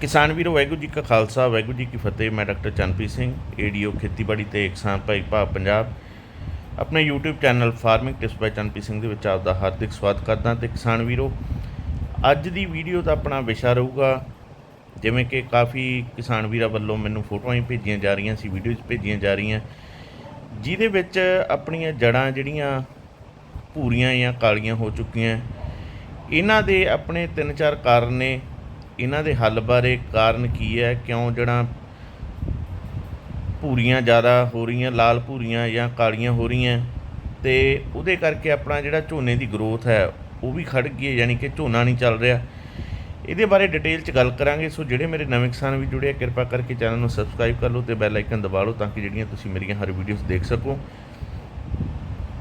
ਕਿਸਾਨ ਵੀਰੋ, ਵਾਹਿਗੁਰੂ ਜੀ ਕਾ ਖਾਲਸਾ, ਵਾਹਿਗੁਰੂ ਜੀ ਕੀ ਫਤਿਹ। ਮੈਂ ਡਾਕਟਰ ਚੰਨਪ੍ਰੀਤ ਸਿੰਘ, ਏਡੀਓ ਖੇਤੀਬਾੜੀ ਤੇ ਕਿਸਾਨ ਭਾਈ ਭਾਵ ਪੰਜਾਬ। ਆਪਣੇ YouTube channel farming tips by Chanpreet Singh ਦੇ ਵਿੱਚ ਆਪ ਦਾ ਹਾਰਦਿਕ ਸਵਾਗਤ ਕਰਦਾ ਤੇ ਕਿਸਾਨ ਵੀਰੋ, ਅੱਜ ਦੀ ਵੀਡੀਓ ਦਾ ਆਪਣਾ ਵਿਸ਼ਾ ਰਹੂਗਾ, ਜਿਵੇਂ ਕਿ ਕਾਫੀ ਕਿਸਾਨ ਵੀਰਾਂ ਵੱਲੋਂ ਮੈਨੂੰ ਫੋਟੋਆਂ ਹੀ ਭੇਜੀਆਂ ਜਾ ਰਹੀਆਂ ਸੀ ਵੀਡੀਓਜ਼ ਭੇਜੀਆਂ ਜਾ ਰਹੀਆਂ। ਜਿਹਦੇ ਵਿੱਚ ਆਪਣੀਆਂ ਜੜਾਂ ਜਿਹੜੀਆਂ ਭੂਰੀਆਂ ਜਾਂ ਕਾਲੀਆਂ ਹੋ ਚੁੱਕੀਆਂ, ਇਹਨਾਂ ਦੇ ਆਪਣੇ ਤਿੰਨ ਚਾਰ ਕਾਰਨ ਨੇ। ਇਹਨਾਂ ਦੇ ਹੱਲ ਬਾਰੇ ਕਾਰਨ ਕੀ ਹੈ? ਕਿਉਂ ਜਿਹੜਾ ਭੂਰੀਆਂ ਜ਼ਿਆਦਾ ਹੋ ਰਹੀਆਂ, ਲਾਲ ਭੂਰੀਆਂ ਜਾਂ ਕਾਲੀਆਂ ਹੋ ਰਹੀਆਂ? ਤੇ ਉਹਦੇ ਕਰਕੇ ਆਪਣਾ ਜਿਹੜਾ ਝੋਨੇ ਦੀ ਗਰੋਥ ਹੈ, ਉਹ ਵੀ ਖੜ ਗਈ ਹੈ, ਯਾਨੀ ਕਿ ਝੋਨਾ ਨਹੀਂ ਚੱਲ ਰਿਹਾ। ਇਹਦੇ ਬਾਰੇ ਡਿਟੇਲ ਚ ਗੱਲ ਕਰਾਂਗੇ। ਸੋ ਜਿਹੜੇ ਮੇਰੇ ਨਵੇਂ ਕਿਸਾਨ ਵੀ ਜੁੜੇ ਆ, ਕਿਰਪਾ ਕਰਕੇ ਚੈਨਲ ਨੂੰ ਸਬਸਕ੍ਰਾਈਬ ਕਰ ਲਓ ਤੇ ਬੈਲ ਆਈਕਨ ਦਬਾ ਲਓ ਤਾਂ ਕਿ ਜਿਹੜੀਆਂ ਤੁਸੀਂ ਮੇਰੀਆਂ ਹਰ ਵੀਡੀਓਜ਼ ਦੇਖ ਸਕੋ।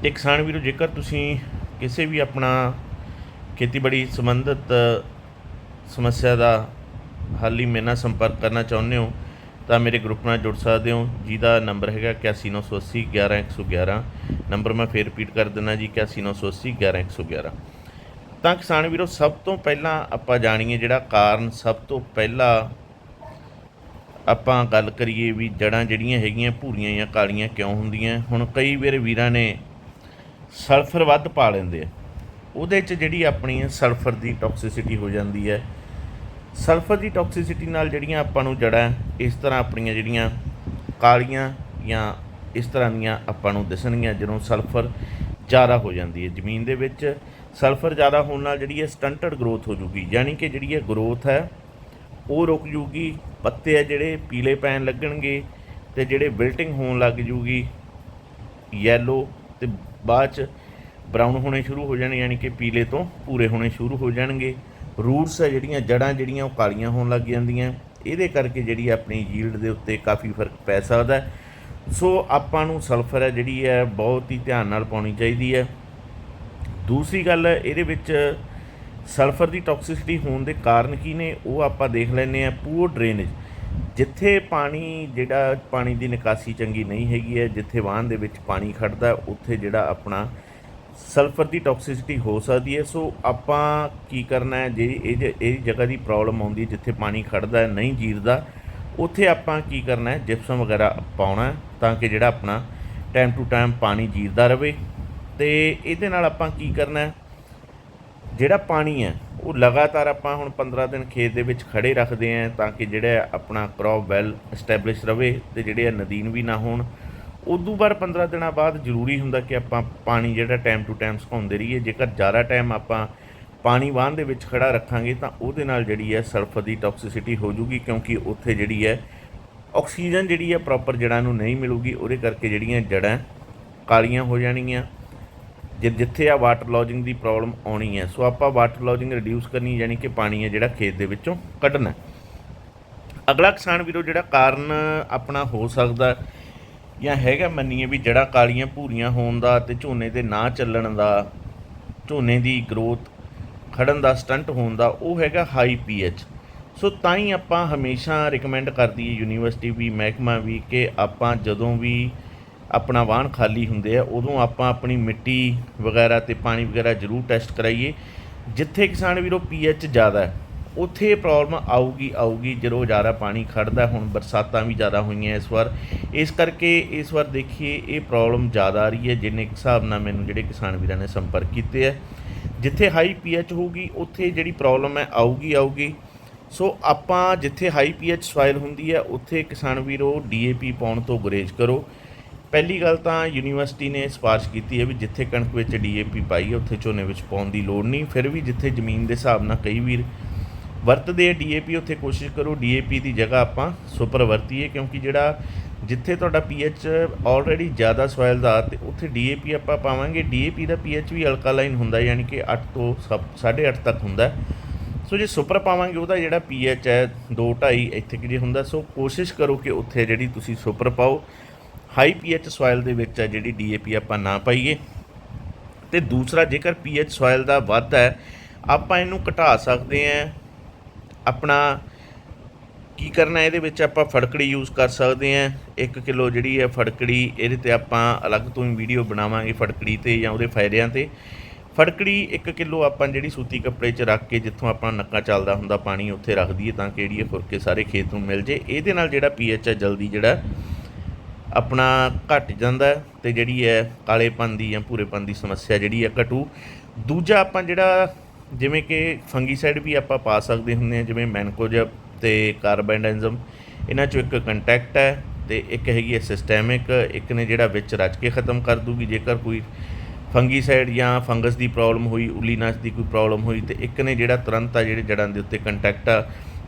ਤੇ ਕਿਸਾਨ ਵੀਰੋ, ਜੇਕਰ ਤੁਸੀਂ ਕਿਸੇ ਵੀ ਆਪਣਾ ਖੇਤੀਬਾੜੀ ਸੰਬੰਧਿਤ ਸਮੱਸਿਆ ਦਾ ਹੱਲ ਲਈ ਮੇਰੇ ਨਾਲ ਸੰਪਰਕ ਕਰਨਾ ਚਾਹੁੰਦੇ ਹੋ, ਤਾਂ ਮੇਰੇ ਗਰੁੱਪ ਨਾਲ ਜੁੜ ਸਕਦੇ ਹੋ। ਜਿਹਦਾ ਨੰਬਰ ਹੈਗਾ 819880 11111 ਨੰਬਰ ਮੈਂ ਫੇਰ ਰਿਪੀਟ ਕਰ ਦਿੰਦਾ ਜੀ 819880 11111 ਤਾਂ ਕਿਸਾਨ ਵੀਰੋ, ਸਭ ਤੋਂ ਪਹਿਲਾਂ ਆਪਾਂ ਜਾਣੀਏ ਜਿਹੜਾ ਕਾਰਨ, ਸਭ ਤੋਂ ਪਹਿਲਾਂ ਆਪਾਂ ਗੱਲ ਕਰੀਏ ਵੀ ਜੜਾਂ ਜਿਹੜੀਆਂ ਹੈਗੀਆਂ ਭੂਰੀਆਂ ਜਾਂ ਕਾਲੀਆਂ ਕਿਉਂ ਹੁੰਦੀਆਂ। ਹੁਣ ਕਈ ਵਾਰ ਵੀਰਾਂ ਨੇ ਸਲਫਰ ਵੱਧ ਪਾ ਲੈਂਦੇ ਆ। ਉਹਦੇ 'ਚ ਜਿਹੜੀ ਆਪਣੀ ਸਲਫਰ ਦੀ ਟੌਕਸਿਸਿਟੀ ਹੋ ਜਾਂਦੀ ਹੈ। ਸਲਫਰ ਦੀ ਟੌਕਸਿਸਿਟੀ ਨਾਲ ਜਿਹੜੀਆਂ ਆਪਾਂ ਨੂੰ ਜੜਾਂ ਇਸ ਤਰ੍ਹਾਂ ਆਪਣੀਆਂ ਜਿਹੜੀਆਂ ਕਾਲੀਆਂ ਜਾਂ ਇਸ ਤਰ੍ਹਾਂ ਦੀਆਂ ਆਪਾਂ ਨੂੰ ਦਿਸਣਗੀਆਂ, ਜਦੋਂ ਸਲਫਰ ਜ਼ਿਆਦਾ ਹੋ ਜਾਂਦੀ ਹੈ। ਜ਼ਮੀਨ ਦੇ ਵਿੱਚ ਸਲਫਰ ਜ਼ਿਆਦਾ ਹੋਣ ਨਾਲ ਜਿਹੜੀ ਹੈ ਸਟੰਟਡ ਗਰੋਥ ਹੋ ਜੂਗੀ। ਯਾਨੀ ਕਿ ਜਿਹੜੀ ਹੈ ਗਰੋਥ ਹੈ, ਉਹ ਰੁਕ ਜੂਗੀ, ਪੱਤੇ ਆ ਜਿਹੜੇ ਪੀਲੇ ਪੈਣ ਲੱਗਣਗੇ ਤੇ ਜਿਹੜੇ ਵਿਲਟਿੰਗ ਹੋਣ ਲੱਗ ਜੂਗੀ ਯੈਲੋ ਤੇ ਬਾਅਦ ਚ ਬਰਾਊਨ ਹੋਣੇ ਸ਼ੁਰੂ ਹੋ ਜਾਣੇ, ਯਾਨੀ ਕਿ ਪੀਲੇ ਤੋਂ ਪੂਰੇ ਹੋਣੇ ਸ਼ੁਰੂ ਹੋ ਜਾਣਗੇ। ਰੂਟਸ ਹੈ ਜਿਹੜੀਆਂ ਜੜਾਂ ਜਿਹੜੀਆਂ ਉਹ ਕਾਲੀਆਂ ਹੋਣ ਲੱਗ ਜਾਂਦੀਆਂ। ਇਹਦੇ ਕਰਕੇ ਜਿਹੜੀ ਆਪਣੀ ਯੀਲਡ ਦੇ ਉੱਤੇ ਕਾਫੀ ਫ਼ਰਕ ਪੈ ਸਕਦਾ ਸੋ ਆਪਾਂ ਨੂੰ ਸਲਫਰ ਹੈ ਜਿਹੜੀ ਹੈ, ਬਹੁਤ ਹੀ ਧਿਆਨ ਨਾਲ ਪਾਉਣੀ ਚਾਹੀਦੀ ਹੈ। ਦੂਸਰੀ ਗੱਲ, ਇਹਦੇ ਵਿੱਚ ਸਲਫਰ ਦੀ ਟੌਕਸਿਸਿਟੀ ਹੋਣ ਦੇ ਕਾਰਨ ਕੀ ਨੇ, ਉਹ ਆਪਾਂ ਦੇਖ ਲੈਂਦੇ ਆ ਪੂਰ ਡਰੇਨੇਜ ਜਿੱਥੇ ਪਾਣੀ, ਜਿਹੜਾ ਪਾਣੀ ਦੀ ਨਿਕਾਸੀ ਚੰਗੀ ਨਹੀਂ ਹੈਗੀ ਹੈ, ਜਿੱਥੇ ਵਾਹਨ ਦੇ ਵਿੱਚ ਪਾਣੀ ਖੜਦਾ ਉੱਥੇ ਜਿਹੜਾ ਆਪਣਾ ਸਲਫਰ ਦੀ ਟੌਕਸਿਸਿਟੀ ਹੋ ਸਕਦੀ ਹੈ। ਸੋ ਆਪਾਂ ਕੀ ਕਰਨਾ ਹੈ? ਜੇ ਇਹ ਜ- ਇਹ ਜਗ੍ਹਾ ਦੀ ਪ੍ਰੋਬਲਮ ਆਉਂਦੀ ਹੈ ਜਿੱਥੇ ਪਾਣੀ ਖੜਦਾ ਹੈ, ਨਹੀਂ ਜੀਰਦਾ, ਉੱਥੇ ਆਪਾਂ ਕੀ ਕਰਨਾ ਹੈ? ਜਿਪਸਮ ਵਗੈਰਾ ਪਾਉਣਾ ਤਾਂ ਕਿ ਜਿਹੜਾ ਆਪਣਾ ਟਾਈਮ ਟੂ ਟਾਈਮ ਪਾਣੀ ਜੀਰਦਾ ਰਹੇ। ਤੇ ਇਹਦੇ ਨਾਲ ਆਪਾਂ ਕੀ ਕਰਨਾ ਹੈ? ਜਿਹੜਾ ਪਾਣੀ ਹੈ, ਉਹ ਲਗਾਤਾਰ ਆਪਾਂ ਹੁਣ 15 ਦਿਨ ਖੇਤ ਦੇ ਵਿੱਚ ਖੜੇ ਰੱਖਦੇ ਆਂ ਤਾਂ ਕਿ ਜਿਹੜਾ ਆਪਣਾ ਕ੍ਰੌਪ ਵੈਲ ਐਸਟੈਬਲਿਸ਼ ਰਵੇ ਤੇ ਜਿਹੜੇ ਆ ਨਦੀਨ ਵੀ ਨਾ ਹੋਣ। ਉਦੋਂ ਬਾਅਦ 15 ਦਿਨਾਂ ਬਾਅਦ ਜ਼ਰੂਰੀ ਹੁੰਦਾ ਕਿ ਆਪਾਂ ਪਾਣੀ ਜਿਹੜਾ ਟਾਈਮ ਟੂ ਟਾਈਮ ਸੁਕਾਉਂਦੇ ਰਹੀਏ। ਜੇਕਰ ਜ਼ਿਆਦਾ ਟਾਈਮ ਆਪਾਂ ਪਾਣੀ ਵਾਹਨ ਦੇ ਵਿੱਚ ਖੜਾ ਰੱਖਾਂਗੇ ਤਾਂ ਉਹਦੇ ਨਾਲ ਜਿਹੜੀ ਹੈ ਸਲਫਰ ਦੀ ਟੌਕਸਿਸਿਟੀ ਹੋ ਜੂਗੀ ਕਿਉਂਕਿ ਉੱਥੇ ਜਿਹੜੀ ਹੈ ਆਕਸੀਜਨ ਜਿਹੜੀ ਹੈ ਪ੍ਰੋਪਰ ਜੜ੍ਹਾਂ ਨੂੰ ਨਹੀਂ ਮਿਲੂਗੀ। ਉਹਦੇ ਕਰਕੇ ਜਿਹੜੀਆਂ ਜੜ੍ਹਾਂ ਕਾਲੀਆਂ ਹੋ ਜਾਣਗੀਆਂ। ਜੇ, ਜਿੱਥੇ ਆ ਵਾਟਰ ਲੌਜਿੰਗ ਦੀ ਪ੍ਰੋਬਲਮ ਆਉਣੀ ਹੈ। ਸੋ ਆਪਾਂ ਵਾਟਰ ਲੌਜਿੰਗ ਰਿਡਿਊਸ ਕਰਨੀ ਯਾਨੀ ਕਿ ਪਾਣੀ ਹੈ ਜਿਹੜਾ ਖੇਤ ਦੇ ਵਿੱਚੋਂ ਕੱਢਣਾ ਅਗਲਾ ਕਿਸਾਨ ਵੀਰੋ, ਜਿਹੜਾ ਕਾਰਨ ਆਪਣਾ ਹੋ ਸਕਦਾ ਜਾਂ ਹੈਗਾ ਮੰਨੀਏ ਵੀ ਜੜਾ ਕਾਲੀਆਂ ਭੂਰੀਆਂ ਹੋਣ ਦਾ ਤੇ ਝੋਨੇ ਦੇ ਨਾ ਚੱਲਣ ਦਾ, ਝੋਨੇ ਦੀ ਗਰੋਥ ਖੜਨ ਦਾ ਸਟੰਟ ਹੋਣ ਦਾ, ਉਹ ਹੈਗਾ ਹਾਈ ਪੀਐਚ ਸੋ ਤਾਂ ਹੀ ਆਪਾਂ ਹਮੇਸ਼ਾ ਰეკਮੈਂਡ ਕਰਦੀ ਹੈ ਯੂਨੀਵਰਸਿਟੀ ਵੀ, ਮਹਿਕਮਾ ਵੀ ਕਿ ਆਪਾਂ ਜਦੋਂ ਵੀ ਆਪਣਾ ਵਾਹਨ ਖਾਲੀ ਹੁੰਦੇ ਆ, ਉਦੋਂ ਆਪਾਂ ਆਪਣੀ ਮਿੱਟੀ ਵਗੈਰਾ ਤੇ ਪਾਣੀ ਵਗੈਰਾ ਜ਼ਰੂਰ ਟੈਸਟ ਕਰਾਈਏ। ਜਿੱਥੇ ਕਿਸਾਨ ਵੀਰੋ ਪੀਐਚ ਜ਼ਿਆਦਾ ਹੈ ਉੱਥੇ ਪ੍ਰੋਬਲਮ ਆਊਗੀ ਆਊਗੀ, ਜਦੋਂ ਜ਼ਿਆਦਾ ਪਾਣੀ ਖੜਦਾ ਹੁਣ ਬਰਸਾਤਾਂ ਵੀ ਜ਼ਿਆਦਾ ਹੋਈਆਂ ਇਸ ਵਾਰ। ਇਸ ਕਰਕੇ ਇਸ ਵਾਰ ਦੇਖੀਏ, ਇਹ ਪ੍ਰੋਬਲਮ ਜ਼ਿਆਦਾ ਆ ਰਹੀ ਹੈ, ਜਿੰਨੇ ਕੁ ਹਿਸਾਬ ਨਾਲ ਮੈਨੂੰ ਜਿਹੜੇ ਕਿਸਾਨ ਵੀਰਾਂ ਨੇ ਸੰਪਰਕ ਕੀਤੇ ਹੈ ਜਿੱਥੇ ਹਾਈ ਪੀਐਚ ਹੋਊਗੀ, ਉੱਥੇ ਜਿਹੜੀ ਪ੍ਰੋਬਲਮ ਹੈ, ਆਊਗੀ ਆਊਗੀ। ਸੋ ਆਪਾਂ ਜਿੱਥੇ ਹਾਈ ਪੀਐਚ ਸੋਇਲ ਹੁੰਦੀ ਹੈ, ਉੱਥੇ ਕਿਸਾਨ ਵੀਰੋ ਡੀਏਪੀ ਪਾਉਣ ਤੋਂ ਗੁਰੇਜ਼ ਕਰੋ। ਪਹਿਲੀ ਗੱਲ ਤਾਂ ਯੂਨੀਵਰਸਿਟੀ ਨੇ ਸਿਫਾਰਿਸ਼ ਕੀਤੀ ਹੈ ਵੀ ਜਿੱਥੇ ਕਣਕ ਵਿੱਚ ਡੀਏਪੀ ਪਾਈ ਹੈ, ਉੱਥੇ ਝੋਨੇ ਵਿੱਚ ਪਾਉਣ ਦੀ ਲੋੜ ਨਹੀਂ। ਫਿਰ ਵੀ ਜਿੱਥੇ ਜ਼ਮੀਨ ਦੇ ਹਿਸਾਬ ਨਾਲ ਕਈ ਵੀਰ ਵਰਤਦੇ ਆ ਡੀਏਪੀ, ਉੱਥੇ ਕੋਸ਼ਿਸ਼ ਕਰੋ ਡੀਏਪੀ ਦੀ ਜਗ੍ਹਾ ਆਪਾਂ ਸੁਪਰ ਵਰਤੀਏ, ਕਿਉਂਕਿ ਜਿਹੜਾ ਜਿੱਥੇ ਤੁਹਾਡਾ ਪੀਐਚ ਆਲਰੇਡੀ ਜ਼ਿਆਦਾ ਸੋਇਲ ਦਾ, ਤੇ ਉੱਥੇ ਡੀਏਪੀ ਆਪਾਂ ਪਾਵਾਂਗੇ। ਡੀਏਪੀ ਦਾ ਪੀਐਚ ਵੀ ਅਲਕਾਲਾਈਨ ਹੁੰਦਾ, ਯਾਨੀ ਕਿ 8 ਤੋਂ 8.5 ਤੱਕ ਹੁੰਦਾ। ਸੋ ਜੇ ਸੁਪਰ ਪਾਵਾਂਗੇ, ਉਹਦਾ ਜਿਹੜਾ ਪੀਐਚ ਹੈ 2 2.5 ਇੱਥੇ ਕਿ ਜੇ ਹੁੰਦਾ। ਸੋ ਕੋਸ਼ਿਸ਼ ਕਰੋ ਕਿ ਉੱਥੇ ਜਿਹੜੀ ਤੁਸੀਂ ਸੁਪਰ ਪਾਓ। ਹਾਈ ਪੀਐਚ ਸੋਇਲ ਦੇ ਵਿੱਚ ਹੈ ਜਿਹੜੀ ਡੀਏਪੀ ਆਪਾਂ ਨਾ ਪਾਈਏ। ਤੇ ਦੂਸਰਾ, ਜੇਕਰ ਪੀਐਚ ਸੋਇਲ ਦਾ ਵੱਧ ਹੈ, ਆਪਾਂ ਇਹਨੂੰ ਘਟਾ ਸਕਦੇ ਹਾਂ ਆਪਣਾ ਕੀ ਕਰਨਾ, ਇਹਦੇ ਵਿੱਚ ਆਪਾਂ ਫੜਕੜੀ ਯੂਜ਼ ਕਰ ਸਕਦੇ ਹਾਂ। 1 ਕਿਲੋ ਜਿਹੜੀ ਹੈ ਫੜਕੜੀ, ਇਹਦੇ ਤੇ ਆਪਾਂ ਅਲੱਗ ਤੋਂ ਹੀ ਵੀਡੀਓ ਬਣਾਵਾਂਗੇ ਫੜਕੜੀ ਤੇ ਜਾਂ ਉਹਦੇ ਫਾਇਦਿਆਂ ਤੇ। ਫੜਕੜੀ 1 ਕਿਲੋ ਆਪਾਂ ਜਿਹੜੀ ਸੂਤੀ ਕੱਪੜੇ 'ਚ ਰੱਖ ਕੇ ਜਿੱਥੋਂ ਆਪਾਂ ਨੱਕਾ ਚੱਲਦਾ ਹੁੰਦਾ, ਪਾਣੀ ਉੱਥੇ ਰੱਖ ਦਈਏ ਤਾਂ ਕਿ ਜਿਹੜੀ ਇਹ ਫੁਰਕੇ ਸਾਰੇ ਖੇਤ ਨੂੰ ਮਿਲ ਜੇ। ਇਹਦੇ ਨਾਲ ਜਿਹੜਾ ਪੀਐਚ ਹੈ, ਜਲਦੀ ਜਿਹੜਾ ਆਪਣਾ ਘਟ ਜਾਂਦਾ ਹੈ ਤੇ ਜਿਹੜੀ ਹੈ ਕਾਲੇਪਨ ਦੀ ਜਾਂ ਭੂਰੇਪਨ ਦੀ ਸਮੱਸਿਆ ਜਿਹੜੀ ਹੈ ਘਟੂ। ਦੂਜਾ ਆਪਾਂ ਜਿਹੜਾ ਜਿਵੇਂ ਕਿ ਫੰਗੀਸਾਈਡ ਵੀ ਆਪਾਂ ਪਾ ਸਕਦੇ ਹੁੰਦੇ ਹਾਂ, ਜਿਵੇਂ ਮੈਨਕੋਜਬ ਤੇ ਕਾਰਬੈਂਡੈਂਜ਼ਮ ਇਹਨਾਂ ਚੋਂ ਇੱਕ ਕੰਟੈਕਟ ਹੈ ਤੇ ਇੱਕ ਹੈਗੀ ਹੈ ਸਿਸਟੈਮਿਕ, ਇੱਕ ਨੇ ਜਿਹੜਾ ਵਿੱਚ ਰਚ ਕੇ ਖਤਮ ਕਰ ਦੂਗੀ, ਜੇਕਰ ਕੋਈ ਫੰਗੀਸਾਈਡ ਜਾਂ ਫੰਗਸ ਦੀ ਪ੍ਰੋਬਲਮ ਹੋਈ ਉੱਲੀਨਾਸ਼ ਦੀ ਕੋਈ ਪ੍ਰੋਬਲਮ ਹੋਈ ਤੇ ਇੱਕ ਨੇ ਜਿਹੜਾ ਤੁਰੰਤ ਆ ਜਿਹੜੇ ਜੜਾਂ ਦੇ ਉੱਤੇ ਕੰਟੈਕਟ ਆ,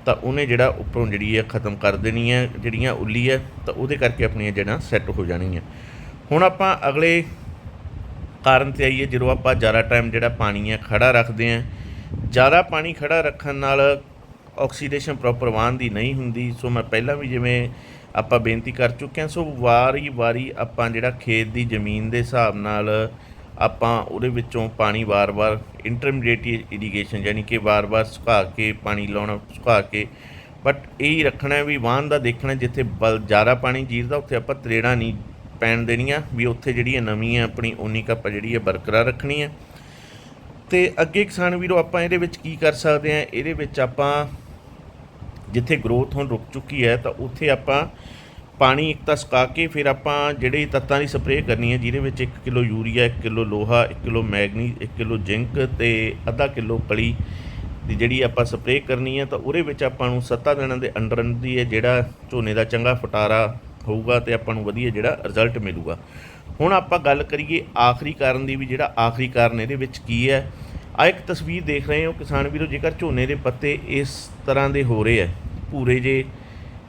ਤਾਂ ਉਹਨੇ ਜਿਹੜਾ ਉੱਪਰੋਂ ਜਿਹੜੀ ਹੈ ਖਤਮ ਕਰ ਦੇਣੀ ਹੈ, ਜਿਹੜੀਆਂ ਉੱਲੀ ਹੈ, ਤਾਂ ਉਹਦੇ ਕਰਕੇ ਆਪਣੀਆਂ ਜੜਾਂ ਸੈੱਟ ਹੋ ਜਾਣਗੀਆਂ ਹੁਣ ਆਪਾਂ ਅਗਲੇ ਕਾਰਨ ਤੇ ਆਈਏ ਜਦੋਂ ਆਪਾਂ ਜ਼ਿਆਦਾ ਟਾਈਮ ਜਿਹੜਾ ਪਾਣੀ ਹੈ ਖੜਾ ਰੱਖਦੇ ਹਾਂ। ਜ਼ਿਆਦਾ ਪਾਣੀ ਖੜਾ ਰੱਖਣ ਨਾਲ ਆਕਸੀਡੇਸ਼ਨ ਪ੍ਰੋਪਰ ਵਾਹਨ ਦੀ ਨਹੀਂ ਹੁੰਦੀ। ਸੋ ਮੈਂ ਪਹਿਲਾਂ ਵੀ ਜਿਵੇਂ ਆਪਾਂ ਬੇਨਤੀ ਕਰ ਚੁੱਕੇ ਹਾਂ, ਸੋ ਵਾਰੀ ਵਾਰੀ ਆਪਾਂ ਜਿਹੜਾ ਖੇਤ ਦੀ ਜ਼ਮੀਨ ਦੇ ਹਿਸਾਬ ਨਾਲ ਆਪਾਂ ਉਹਦੇ ਵਿੱਚੋਂ ਪਾਣੀ ਵਾਰ-ਵਾਰ ਇੰਟਰਮੀਡੀਏਟ ਇਰੀਗੇਸ਼ਨ ਯਾਨੀ ਕਿ ਵਾਰ-ਵਾਰ ਸੁਕਾ ਕੇ ਪਾਣੀ ਲਾਉਣਾ, ਸੁਕਾ ਕੇ। ਬਟ ਇਹ ਰੱਖਣਾ ਵੀ ਵਾਹਨ ਦਾ ਦੇਖਣਾ ਜਿੱਥੇ ਬਲ, ਜ਼ਿਆਦਾ ਪਾਣੀ ਜੀਰਦਾ, ਉੱਥੇ ਆਪਾਂ ਤਰੇੜਾਂ ਨਹੀਂ ਪੈਣ ਦੇਣੀਆਂ ਵੀ ਉੱਥੇ ਜਿਹੜੀ ਹੈ ਨਵੀਂ ਹੈ, ਆਪਣੀ ਉਨੀ ਕੱਪ ਜਿਹੜੀ ਹੈ ਬਰਕਰਾਰ ਰੱਖਣੀ ਹੈ। ਤੇ ਅੱਗੇ ਕਿਸਾਨ ਵੀਰੋ ਆਪਾਂ ਇਹਦੇ ਵਿੱਚ ਕੀ ਕਰ ਸਕਦੇ ਹਾਂ? ਇਹਦੇ ਵਿੱਚ ਆਪਾਂ ਜਿੱਥੇ ਗਰੋਥ ਹੁਣ ਰੁਕ ਚੁੱਕੀ ਹੈ, ਤਾਂ ਉੱਥੇ ਆਪਾਂ ਪਾਣੀ ਇੱਕ ਤਾਂ ਸੁਕਾ ਕੇ ਫਿਰ ਆਪਾਂ ਜਿਹੜੇ ਤੱਤਾਂ ਦੀ ਸਪਰੇਅ ਕਰਨੀ ਹੈ, ਜਿਹਦੇ ਵਿੱਚ 1 ਕਿਲੋ ਯੂਰੀਆ 1 ਕਿਲੋ ਲੋਹਾ 1 ਕਿਲੋ ਮੈਗਨੀ 1 ਕਿਲੋ ਜ਼ਿੰਕ ਤੇ ਅੱਧਾ ਕਿਲੋ ਕਲੀ ਦੀ ਜਿਹੜੀ ਆਪਾਂ ਸਪਰੇਅ ਕਰਨੀ ਹੈ, ਤਾਂ ਉਹਦੇ ਵਿੱਚ ਆਪਾਂ ਨੂੰ 7 ਦਿਨਾਂ ਦੇ ਅੰਡਰ ਅੰਦਰ ਹੀ ਹੈ ਜਿਹੜਾ ਝੋਨੇ ਦਾ ਚੰਗਾ ਫਟਾਰਾ ਹੋਊਗਾ ਤੇ ਆਪਾਂ ਨੂੰ ਵਧੀਆ ਜਿਹੜਾ ਰਿਜ਼ਲਟ ਮਿਲੂਗਾ। ਹੁਣ ਆਪਾਂ ਗੱਲ ਕਰੀਏ ਆਖਰੀ ਕਾਰਨ ਦੀ ਵੀ ਜਿਹੜਾ ਆਖਰੀ ਕਾਰਨ ਇਹਦੇ ਵਿੱਚ ਕੀ ਹੈ। ਆ ਇੱਕ ਤਸਵੀਰ ਦੇਖ ਰਹੇ ਹੋ ਕਿਸਾਨ ਵੀਰੋ, ਜੇਕਰ ਝੋਨੇ ਦੇ ਪੱਤੇ ਇਸ ਤਰ੍ਹਾਂ ਦੇ ਹੋ ਰਹੇ ਹੈ, ਭੂਰੇ ਜੇ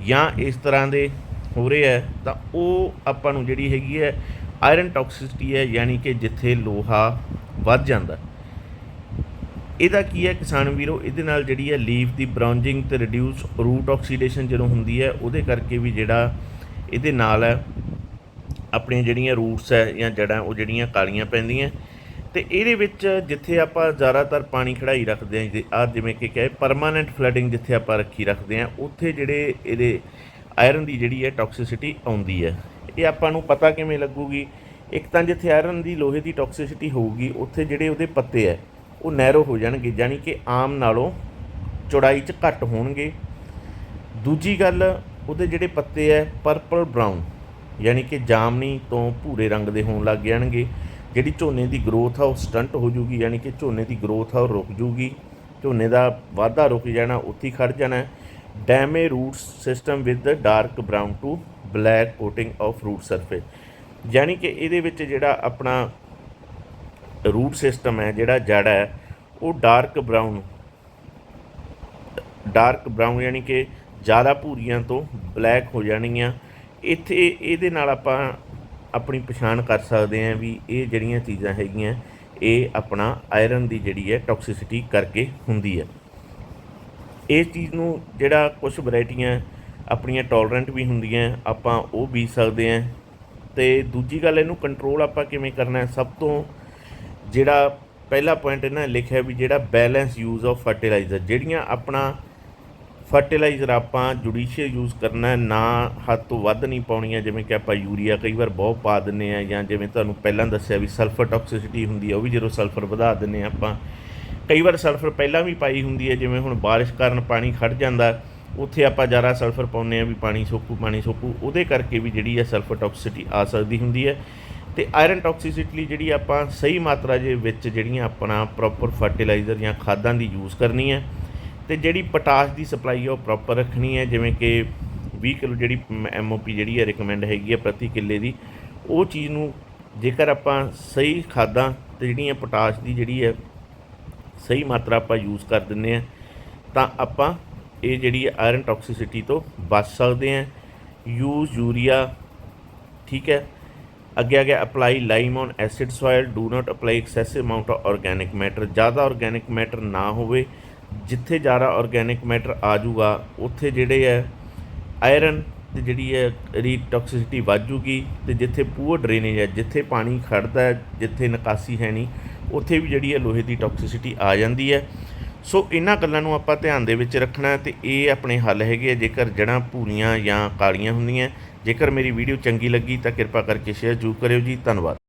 ਜਾਂ ਇਸ ਤਰ੍ਹਾਂ ਦੇ ਹੋ ਰਹੇ ਹੈ, ਤਾਂ ਉਹ ਆਪਾਂ ਨੂੰ ਜਿਹੜੀ ਹੈਗੀ ਹੈ ਆਇਰਨ ਟੌਕਸਿਸਿਟੀ ਹੈ, ਯਾਨੀ ਕਿ ਜਿੱਥੇ ਲੋਹਾ ਵੱਧ ਜਾਂਦਾ ਇਹਦਾ ਕੀ ਹੈ ਕਿਸਾਨ ਵੀਰੋ, ਇਹਦੇ ਨਾਲ ਜਿਹੜੀ ਹੈ ਲੀਫ ਦੀ ਬਰਾਊਨਿੰਗ ਤੇ ਰਿਡਿਊਸ ਰੂਟ ਆਕਸੀਡੇਸ਼ਨ ਜਦੋਂ ਹੁੰਦੀ ਹੈ, ਉਹਦੇ ਕਰਕੇ ਵੀ ਜਿਹੜਾ ਇਹਦੇ ਨਾਲ ਆਪਣੀਆਂ ਜਿਹੜੀਆਂ ਰੂਟਸ ਹੈ ਜਾਂ ਜੜਾਂ ਉਹ ਜਿਹੜੀਆਂ ਕਾਲੀਆਂ ਪੈਂਦੀਆਂ। ਤੇ ਇਹਦੇ ਵਿੱਚ ਜਿੱਥੇ ਆਪਾਂ ਜ਼ਿਆਦਾਤਰ ਪਾਣੀ ਖੜਾਈ ਰੱਖਦੇ ਹਾਂ ਆ ਜਿਵੇਂ ਕਿ ਕਹੇ ਪਰਮਾਨੈਂਟ ਫਲੱਡਿੰਗ ਜਿੱਥੇ ਆਪਾਂ ਰੱਖੀ ਰੱਖਦੇ ਹਾਂ, ਉੱਥੇ ਜਿਹੜੇ ਇਹਦੇ ਆਇਰਨ ਦੀ ਜਿਹੜੀ ਹੈ ਟੌਕਸਿਸਿਟੀ ਆਉਂਦੀ ਹੈ। ਇਹ ਆਪਾਂ ਨੂੰ ਪਤਾ ਕਿਵੇਂ ਲੱਗੂਗੀ? ਇੱਕ ਤਾਂ ਜਿੱਥੇ ਆਇਰਨ ਦੀ ਲੋਹੇ ਦੀ ਟੌਕਸਿਸਿਟੀ ਹੋਊਗੀ, ਉੱਥੇ ਜਿਹੜੇ ਉਹਦੇ ਪੱਤੇ ਹੈ, ਉਹ ਨੈਰੋ ਹੋ ਜਾਣਗੇ, ਯਾਨੀ ਕਿ ਆਮ ਨਾਲੋਂ ਚੌੜਾਈ 'ਚ ਘੱਟ ਹੋਣਗੇ। ਦੂਜੀ ਗੱਲ ਉਹਦੇ ਜਿਹੜੇ ਪੱਤੇ ਹੈ ਪਰਪਲ ਬਰਾਊਨ ਯਾਨੀ ਕਿ ਜਾਮਨੀ ਤੋਂ ਭੂਰੇ ਰੰਗ ਦੇ ਹੋਣ ਲੱਗ ਜਾਣਗੇ। ਜਿਹੜੀ ਝੋਨੇ ਦੀ ਗਰੋਥ ਆ, ਉਹ ਸਟੰਟ ਹੋ ਜੂਗੀ, ਯਾਨੀ ਕਿ ਝੋਨੇ ਦੀ ਗਰੋਥ ਆ, ਉਹ ਰੁਕ ਜੂਗੀ। ਝੋਨੇ ਦਾ ਵਾਧਾ ਰੁਕ ਜਾਣਾ, ਉੱਥੇ ਹੀ ਖੜ ਜਾਣਾ। Damaged root system with the dark brown to black coating of root surface ਯਾਨੀ ਕਿ ਇਹਦੇ ਵਿੱਚ ਜਿਹੜਾ ਆਪਣਾ ਰੂਟ ਸਿਸਟਮ ਹੈ ਜਿਹੜਾ ਜੜ ਹੈ ਉਹ ਡਾਰਕ ਬਰਾਊਨ ਡਾਰਕ ਬਰਾਊਨ ਯਾਨੀ ਕਿ ਜ਼ਿਆਦਾ ਭੂਰੀਆਂ ਤੋਂ ਬਲੈਕ ਹੋ ਜਾਣਗੀਆਂ। ਇੱਥੇ ਇਹਦੇ ਨਾਲ ਆਪਾਂ ਆਪਣੀ ਪਛਾਣ ਕਰ ਸਕਦੇ ਹਾਂ ਵੀ ਇਹ ਜਿਹੜੀਆਂ ਚੀਜ਼ਾਂ ਹੈਗੀਆਂ, ਇਹ ਆਪਣਾ ਆਇਰਨ ਦੀ ਜਿਹੜੀ ਹੈ ਟੌਕਸਿਸਿਟੀ ਕਰਕੇ ਹੁੰਦੀ ਹੈ। ਇਸ ਚੀਜ਼ ਨੂੰ ਜਿਹੜਾ ਕੁਝ ਵੈਰਾਈਟੀਆਂ ਆਪਣੀਆਂ ਟੋਲਰੈਂਟ ਵੀ ਹੁੰਦੀਆਂ, ਆਪਾਂ ਉਹ ਬੀਜ ਸਕਦੇ ਹਾਂ। ਤੇ ਦੂਜੀ ਗੱਲ, ਇਹਨੂੰ ਕੰਟਰੋਲ ਆਪਾਂ ਕਿਵੇਂ ਕਰਨਾ ਹੈ? ਸਭ ਤੋਂ ਜਿਹੜਾ ਪਹਿਲਾ ਪੁਆਇੰਟ ਇਹਨਾਂ ਨੇ ਲਿਖਿਆ ਵੀ ਜਿਹੜਾ ਬੈਲੈਂਸ ਯੂਜ਼ ਆਫ ਫਰਟੀਲਾਈਜ਼ਰ ਜਿਹੜੀਆਂ ਆਪਣਾ ਫਰਟੀਲਾਈਜ਼ਰ ਆਪਾਂ ਜੁਡੀਸ਼ੀਅਲ ਯੂਜ਼ ਕਰਨਾ ਨਾ ਹੱਦ ਤੋਂ ਵੱਧ ਨਹੀਂ ਪਾਉਣੀ ਹੈ, ਜਿਵੇਂ ਕਿ ਆਪਾਂ ਯੂਰੀਆ ਕਈ ਵਾਰ ਬਹੁਤ ਪਾ ਦਿੰਨੇ ਆ ਜਾਂ ਜਿਵੇਂ ਤੁਹਾਨੂੰ ਪਹਿਲਾਂ ਦੱਸਿਆ ਵੀ ਸਲਫਰ ਟੌਕਸਿਸਿਟੀ ਹੁੰਦੀ ਹੈ, ਉਹ ਵੀ ਜਦੋਂ ਸਲਫਰ ਵਧਾ ਦਿੰਨੇ ਆ ਆਪਾਂ। ਕਈ ਵਾਰ ਸਲਫਰ ਪਹਿਲਾਂ ਵੀ ਪਾਈ ਹੁੰਦੀ ਹੈ, ਜਿਵੇਂ ਹੁਣ ਬਾਰਿਸ਼ ਕਾਰਨ ਪਾਣੀ ਖੜ ਜਾਂਦਾ, ਉੱਥੇ ਆਪਾਂ ਜ਼ਿਆਦਾ ਸਲਫਰ ਪਾਉਂਦੇ ਆ ਵੀ ਪਾਣੀ ਸੋਕੂ ਪਾਣੀ ਸੋਕੂ, ਉਹਦੇ ਕਰਕੇ ਵੀ ਜਿਹੜੀ ਹੈ ਸਲਫਰ ਟੌਕਸਿਸਿਟੀ ਆ ਸਕਦੀ ਹੁੰਦੀ ਹੈ। ਤੇ ਆਇਰਨ ਟੌਕਸਿਸਿਟੀ ਜਿਹੜੀ ਆਪਾਂ ਸਹੀ ਮਾਤਰਾ ਦੇ ਵਿੱਚ ਜਿਹੜੀਆਂ ਆਪਣਾ ਪ੍ਰੋਪਰ ਫਰਟੀਲਾਈਜ਼ਰ ਜਾਂ ਖਾਦਾਂ ਦੀ ਯੂਜ਼ ਕਰਨੀ ਹੈ ਤੇ ਜਿਹੜੀ ਪੋਟਾਸ਼ ਦੀ ਸਪਲਾਈ ਉਹ ਪ੍ਰੋਪਰ ਰੱਖਣੀ ਹੈ, ਜਿਵੇਂ ਕਿ 20 ਕਿਲੋ ਜਿਹੜੀ ਐਮਓਪੀ ਜਿਹੜੀ ਹੈ ਰეკਮੈਂਡ ਹੈਗੀ ਹੈ ਪ੍ਰਤੀ ਕਿੱਲੇ ਦੀ, ਉਹ ਚੀਜ਼ ਨੂੰ ਜੇਕਰ ਆਪਾਂ ਸਹੀ ਖਾਦਾਂ ਤੇ ਜਿਹੜੀਆਂ ਪੋਟਾਸ਼ ਦੀ ਜਿਹੜੀ ਹੈ ਸਹੀ ਮਾਤਰਾ ਆਪਾਂ ਯੂਜ਼ ਕਰ ਦਿੰਨੇ ਆ ਤਾਂ ਆਪਾਂ ਇਹ ਜਿਹੜੀ ਆਇਰਨ ਟੌਕਸਿਸਿਟੀ ਤੋਂ ਬਚ ਸਕਦੇ ਹਾਂ। ਯੂਜ਼ ਯੂਰੀਆ ਠੀਕ ਹੈ। ਅੱਗੇ ਆ ਗਿਆ apply lime on acid soil do not apply excessive amount of organic matter ਜ਼ਿਆਦਾ ਆਰਗੈਨਿਕ ਮੈਟਰ ਨਾ ਹੋਵੇ। ਜਿੱਥੇ ਜ਼ਿਆਦਾ ਆਰਗੈਨਿਕ ਮੈਟਰ ਆ ਜਾਊਗਾ, ਉੱਥੇ ਜਿਹੜੇ ਹੈ ਆਇਰਨ ਤੇ ਜਿਹੜੀ ਹੈ ਰੀ ਟੌਕਸਿਸਿਟੀ ਵੱਧ ਜੂਗੀ ਤੇ ਜਿੱਥੇ ਪੂਅਰ ਡਰੇਨੇਜ ਹੈ, ਜਿੱਥੇ ਪਾਣੀ ਖੜਦਾ ਹੈ, ਜਿੱਥੇ ਨਿਕਾਸੀ ਹੈ ਨਹੀਂ, ਉੱਥੇ ਵੀ ਜਿਹੜੀ ਹੈ ਲੋਹੇ ਦੀ ਟੌਕਸਿਸਿਟੀ ਆ ਜਾਂਦੀ ਹੈ। ਸੋ ਇਹਨਾਂ ਗੱਲਾਂ ਨੂੰ ਆਪਾਂ ਧਿਆਨ ਦੇ ਵਿੱਚ ਰੱਖਣਾ ਤੇ ਇਹ ਆਪਣੇ ਹੱਲ ਹੈਗੇ ਆ। ਜੇਕਰ ਜੜਾਂ ਭੂਰੀਆਂ ਜਾਂ ਕਾਲੀਆਂ ਹੁੰਦੀਆਂ, ਜੇਕਰ ਮੇਰੀ ਵੀਡੀਓ ਚੰਗੀ ਲੱਗੀ ਤਾਂ ਕਿਰਪਾ ਕਰਕੇ ਸ਼ੇਅਰ ਜ਼ਰੂਰ ਕਰਿਓ ਜੀ। ਧੰਨਵਾਦ।